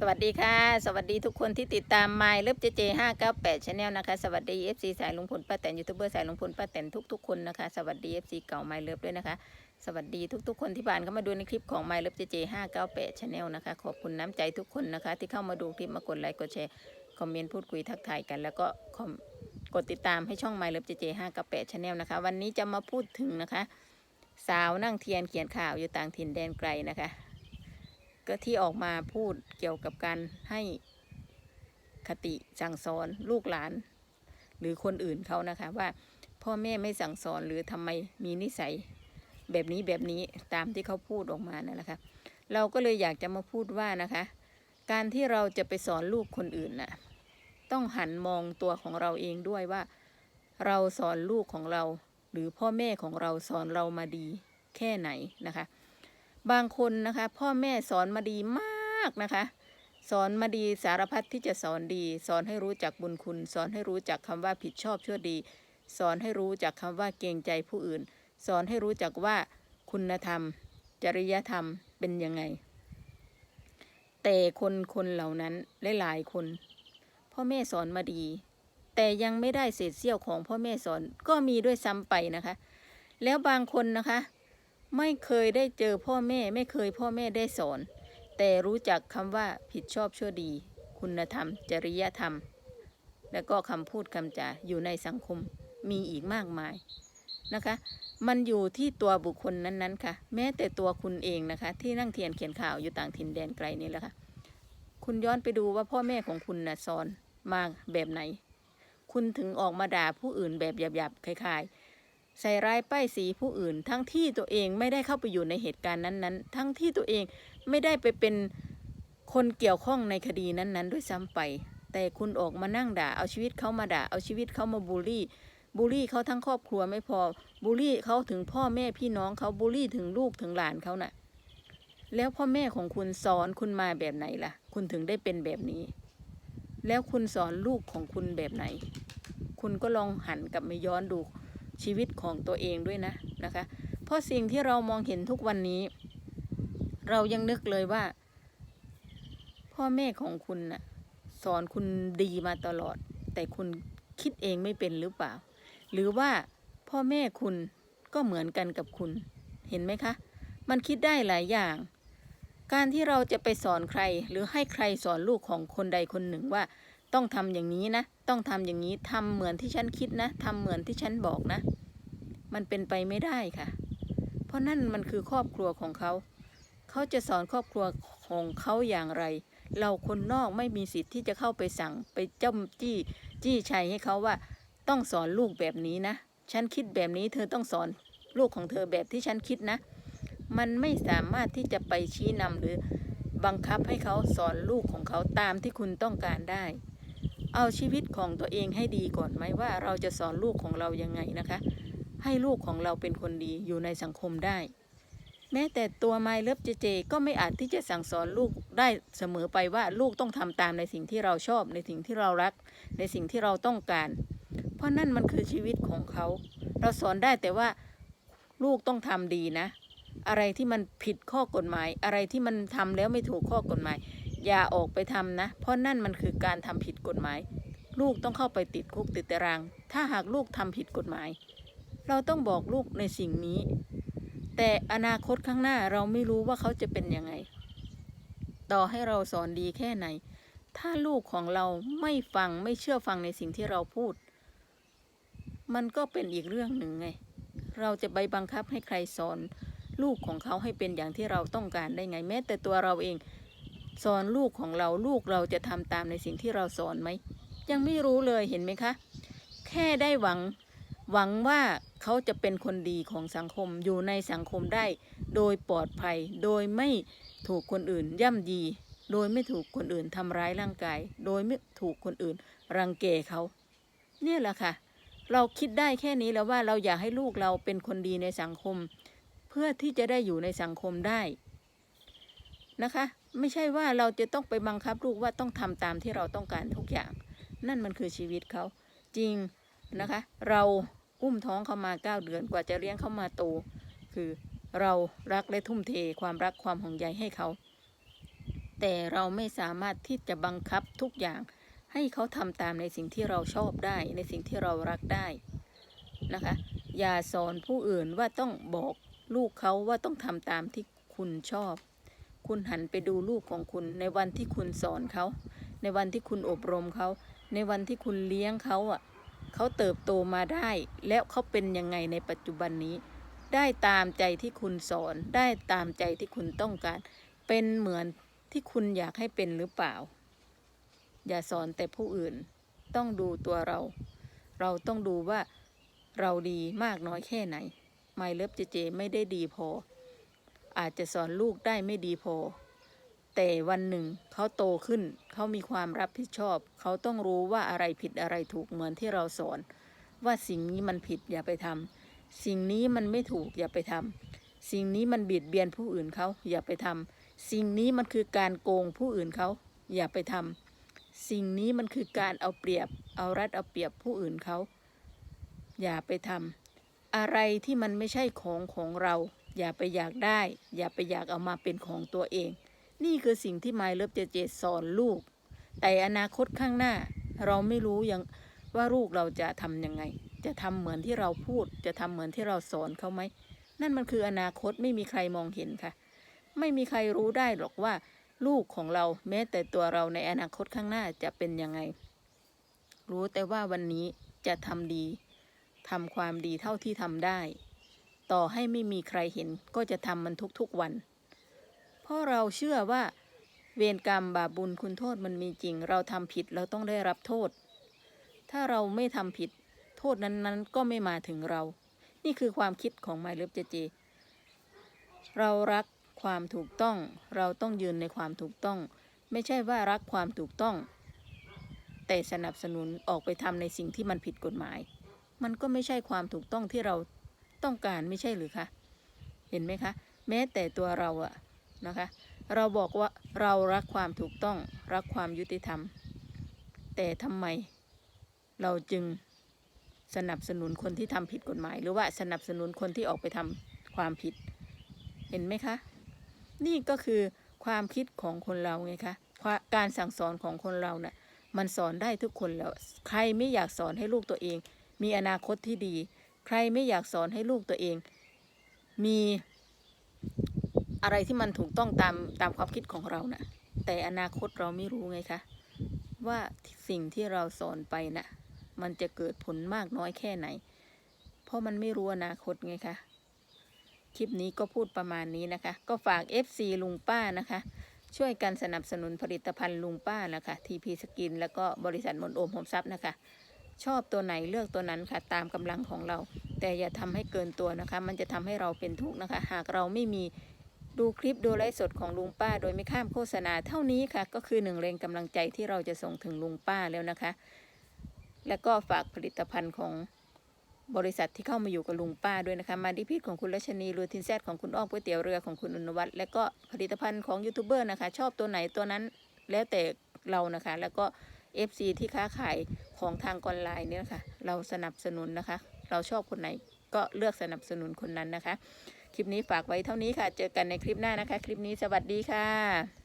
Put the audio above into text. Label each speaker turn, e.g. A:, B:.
A: สวัสดีค่ะ สวัสดีทุกคนที่ติดตาม My เลิฟเจเจห้าเก้าแปดชาแนลนะคะ สวัสดี FC สายลุงพลป้าแตนยูทูบเบอร์สายลุงพลป้าแตนทุกๆคนนะคะ สวัสดี FC เก่า My เลิฟด้วยนะคะ สวัสดีทุกๆ คนที่ผ่านเข้ามาดูในคลิปของ My เลิฟเจเจห้าเก้าแปดชาแนลนะคะ ขอบคุณน้ำใจทุกคนนะคะ ที่เข้ามาดูคลิปมากดไลค์กดแชร์คอมเมนต์พูดคุยทักทายกัน แล้วก็คอมกดติดตามให้ช่อง My เลิฟเจเจห้าเก้าแปดชาแนลนะคะ วันนี้จะมาพูดถึงนะคะ สาวนั่งเทียนเขียนข่าวอยู่ต่างถิ่นแดนไกลนะคะ ก็ที่ออกมาพูดเกี่ยวกับการให้คติสั่งสอนลูกหลาน หรือคนอื่นเขานะคะว่าพ่อแม่ไม่สั่งสอนหรือทำไมมีนิสัยแบบนี้แบบนี้ตามที่เขาพูดออกมานั่นแหละค่ะเราก็เลยอยากจะมาพูดว่านะคะ การที่เราจะไปสอนลูกคนอื่นน่ะต้องหันมองตัวของเราเองด้วยว่า เราสอนลูกของเรา หรือพ่อแม่ของเราสอนเรามาดีแค่ไหนนะคะ บางคนนะคะ พ่อแม่สอนมาดีมากนะคะ สอนมาดีสารพัดที่จะสอนดี สอนให้รู้จักบุญคุณ สอนให้รู้จักคำว่าผิดชอบชั่วดี สอนให้รู้จักคำว่าเกรงใจผู้อื่น สอนให้รู้จักว่าคุณธรรม จริยธรรมเป็นยังไง แต่คนคนเหล่านั้นหลายๆคน พ่อแม่สอนมาดี แต่ยังไม่ได้เศษเสี้ยวของพ่อแม่สอนก็มีด้วยซ้ำไปนะคะ แล้วบางคนนะคะ ไม่เคยได้เจอพ่อแม่ ไม่เคยพ่อแม่ได้สอน แต่รู้จักคำว่าผิดชอบชั่วดี คุณธรรม จริยธรรม แล้วก็คำพูดคำจาอยู่ในสังคมมีอีกมากมายนะคะ มันอยู่ที่ตัวบุคคลนั้นๆค่ะ แม้แต่ตัวคุณเองนะคะ ที่นั่งเทียนเขียนข่าวอยู่ต่างถิ่นแดนไกลนี่แหละค่ะ คุณย้อนไปดูว่าพ่อแม่ของคุณนะ่ะสอนมาแบบไหน คุณถึงออกมาด่าผู้อื่นแบบหยาบๆคล้ายๆ ใส่ร้ายป้ายสีผู้อื่น ทั้งที่ตัวเองไม่ได้เข้าไปอยู่ในเหตุการณ์นั้น ๆ ทั้งที่ตัวเองไม่ได้ไปเป็นคนเกี่ยวข้องในคดีนั้นๆ ด้วยซ้ำไป แต่คุณออกมานั่งด่า เอาชีวิตเขามาด่า เอาชีวิตเขามาบูลลี่ บูลลี่เขาทั้งครอบครัวไม่พอ บูลลี่เขาถึงพ่อแม่พี่น้องเขาบูลลี่ถึงลูกถึงหลานเขาน่ะ แล้วพ่อแม่ของคุณสอนคุณมาแบบไหนล่ะ คุณถึงได้เป็นแบบนี้ แล้วคุณสอนลูกของคุณแบบไหน คุณก็ลองหันกลับมาย้อนดู ชีวิตของตัวเองด้วยนะนะคะ เพราะสิ่งที่เรามองเห็นทุกวันนี้ เรายังนึกเลยว่า พ่อแม่ของคุณน่ะสอนคุณดีมาตลอด แต่คุณคิดเองไม่เป็นหรือเปล่า หรือว่าพ่อแม่คุณก็เหมือนกันกับคุณ เห็นไหมคะ มันคิดได้หลายอย่าง การที่เราจะไปสอนใคร หรือให้ใครสอนลูกของคนใดคนหนึ่งว่า ต้องทำอย่างนี้นะ ต้องทำอย่างนี้ทำเหมือนที่ฉันคิดนะทำเหมือนที่ฉันบอกนะ มันเป็นไปไม่ได้ค่ะ เพราะนั่นมันคือครอบครัวของเขา เขาจะสอนครอบครัวของเขาอย่างไร เราคนนอกไม่มีสิทธิ์ที่จะเข้าไปสั่งไปจ้มจี้จี้ชัยให้เขาว่า ต้องสอนลูกแบบนี้นะ ฉันคิดแบบนี้เธอต้องสอนลูกของเธอแบบที่ฉันคิดนะ มันไม่สามารถที่จะไปชี้นำหรือบังคับให้เขาสอนลูกของเขาตามที่คุณต้องการได้ เอาชีวิตของตัวเองให้ดีก่อนไหมว่าเราจะสอนลูกของเรายังไงนะคะ ให้ลูกของเราเป็นคนดีอยู่ในสังคมได้ แม้แต่ตัวไมเลิฟเจเจ ก็ไม่อาจที่จะสั่งสอนลูกได้เสมอไปว่าลูกต้องทำตามในสิ่งที่เราชอบ ในสิ่งที่เรารัก ในสิ่งที่เราต้องการ เพราะนั่นมันคือชีวิตของเขา เราสอนได้แต่ว่าลูกต้องทำดีนะ อะไรที่มันผิดข้อกฎหมาย อะไรที่มันทำแล้วไม่ถูกข้อกฎหมาย อย่าออกไปทำนะ เพราะนั่นมันคือการทำผิดกฎหมาย ลูกต้องเข้าไปติดคุกติดตาราง ถ้าหากลูกทำผิดกฎหมาย เราต้องบอกลูกในสิ่งนี้ แต่อนาคตข้างหน้าเราไม่รู้ว่าเขาจะเป็นยังไง ต่อให้เราสอนดีแค่ไหน ถ้าลูกของเราไม่ฟังไม่เชื่อฟังในสิ่งที่เราพูด มันก็เป็นอีกเรื่องหนึ่งไง เราจะไปบังคับให้ใครสอน ลูกของเขาให้เป็นอย่างที่เราต้องการได้ไงแม้แต่ตัวเราเอง สอนลูกของเราลูกเราจะทำตามในสิ่งที่เราสอนไหม ยังไม่รู้เลยเห็นไหมคะ แค่ได้หวังหวังว่าเขาจะเป็นคนดีของสังคมอยู่ในสังคมได้ โดยปลอดภัย โดยไม่ถูกคนอื่นย่ำยี โดยไม่ถูกคนอื่นทำร้ายร่างกาย โดยไม่ถูกคนอื่น รังแกเขา เนี่ยแหละค่ะ เราคิดได้แค่นี้แล้วว่าเราอยากให้ลูกเราเป็นคนดีในสังคม เพื่อที่จะได้อยู่ในสังคมได้นะคะ ไม่ใช่ว่าเราจะต้องไปบังคับลูกว่าต้องทำตามที่เราต้องการทุกอย่าง นั่นมันคือชีวิตเขาจริงนะคะ เราอุ้มท้องเขามาเก้าเดือนกว่าจะเลี้ยงเขามาโตคือเรารักและทุ่มเทความรักความห่วงใยให้เขา แต่เราไม่สามารถที่จะบังคับทุกอย่าง ให้เขาทำตามในสิ่งที่เราชอบได้ในสิ่งที่เรารักได้นะคะ อย่าสอนผู้อื่นว่าต้องบอกลูกเขาว่าต้องทำตามที่คุณชอบ คุณหันไปดูลูกของคุณ ในวันที่คุณสอนเขา ในวันที่คุณอบรมเขา ในวันที่คุณเลี้ยงเขาอะเขาเติบโตมาได้ แล้วเขาเป็นยังไงในปัจจุบันนี้ ได้ตามใจที่คุณสอน ได้ตามใจที่คุณต้องการ เป็นเหมือนที่คุณอยากให้เป็นหรือเปล่า อย่าสอนแต่ผู้อื่น ต้องดูตัวเรา เราต้องดูว่าเราดีมากน้อยแค่ไหน ไม่เลิฟเจเจไม่ได้ดีพอ อาจจะสอนลูกได้ไม่ดีพอ แต่วันหนึ่งเขาโตขึ้น เขามีความรับผิดชอบ เขาต้องรู้ว่าอะไรผิดอะไรถูกเหมือนที่เราสอน ว่าสิ่งนี้มันผิดอย่าไปทำสิ่งนี้มันไม่ถูกอย่าไปทำสิ่งนี้มันบีดเบียนผู้อื่นเขาอย่าไปทำสิ่งนี้มันคือการโกงผู้อื่นเขาอย่าไปทำสิ่งนี้มันคือการเอาเปรียบ เอารัดเอาเปรียบผู้อื่นเขาอย่าไปทำอะไรที่มันไม่ใช่ของของเรา อย่าไปอยากได้ อย่าไปอยากเอามาเป็นของตัวเอง นี่คือสิ่งที่ My Love เจเจสอนลูก แต่อนาคตข้างหน้า เราไม่รู้ยังว่าลูกเราจะทำยังไง จะทำเหมือนที่เราพูด จะทำเหมือนที่เราสอนเขาไหม นั่นมันคืออนาคตไม่มีใครมองเห็นค่ะ ไม่มีใครรู้ได้หรอกว่า ลูกของเราแม้แต่ตัวเราในอนาคตข้างหน้าจะเป็นยังไง รู้แต่ว่าวันนี้จะทำดีทำความดีเท่าที่ทำได้ ต่อให้ไม่มีใครเห็นก็จะทำมันทุกๆวัน เพราะเราเชื่อว่า เวรกรรมบาปบุญคุณโทษมันมีจริง เราทำผิดเราต้องได้รับโทษ ถ้าเราไม่ทำผิด โทษนั้นๆ ก็ไม่มาถึงเรา นี่คือความคิดของไมเลิฟเจเจ เรารักความถูกต้อง เราต้องยืนในความถูกต้อง ไม่ใช่ว่ารักความถูกต้อง แต่สนับสนุนออกไปทำในสิ่งที่มันผิดกฎหมาย มันก็ไม่ใช่ความถูกต้องที่เรา ต้องการไม่ใช่หรือคะเห็นไหมคะ แม้แต่ตัวเราอะนะคะ เราบอกว่าเรารักความถูกต้องรักความยุติธรรม แต่ทำไมเราจึงสนับสนุนคนที่ทำผิดกฎหมาย หรือว่าสนับสนุนคนที่ออกไปทำความผิด เห็นไหมคะ นี่ก็คือความคิดของคนเราไงคะการสั่งสอนของคนเราเนะ่ะมันสอนได้ทุกคนแล้ว ใครไม่อยากสอนให้ลูกตัวเอง มีอนาคตที่ดี ใครไม่อยากสอนให้ลูกตัวเอง มีอะไรที่มันถูกต้องตามตามความคิดของเรานะ่ะ แต่อนาคตเราไม่รู้ไงคะ ว่าสิ่งที่เราสอนไปนะ่ะ มันจะเกิดผลมากน้อยแค่ไหน เพราะมันไม่รู้อนาคตไงคะ คลิปนี้ก็พูดประมาณนี้นะคะ ก็ฝาก FC ลุงป้านะคะ ช่วยกันสนับสนุนผลิตภัณฑ์ลุงป้านะคะ TP สกินแล้วก็บริษัทมนโอมโฮมซับนะคะ ชอบตัวไหนเลือกตัวนั้นค่ะ ตามกำลังของเรา แต่อย่าทำให้เกินตัวนะคะ มันจะทำให้เราเป็นทุกข์นะคะ หากเราไม่มีดูคลิปดูไลฟ์สดของลุงป้า โดยไม่ข้ามโฆษณาเท่านี้ค่ะ ก็คือหนึ่งแรงกำลังใจที่เราจะส่งถึงลุงป้าแล้วนะคะ แล้วก็ฝากผลิตภัณฑ์ของบริษัทที่เข้ามาอยู่กับลุงป้าด้วยนะคะ มาดิพิษของคุณรัชนีรูทินแซดของคุณอ้อมก๋วยเตี๋ยวเรือของคุณอนุวัฒน์และก็ผลิตภัณฑ์ของยูทูบเบอร์นะคะ ชอบตัวไหนตัวนั้นแล้วแต่เรานะคะ แล้วก็ FC ที่ค้าขายของทางออนไลน์เนี่ยค่ะ เราสนับสนุนนะคะ เราชอบคนไหนก็เลือกสนับสนุนคนนั้นนะคะ คลิปนี้ฝากไว้เท่านี้ค่ะ เจอกันในคลิปหน้านะคะ คลิปนี้สวัสดีค่ะ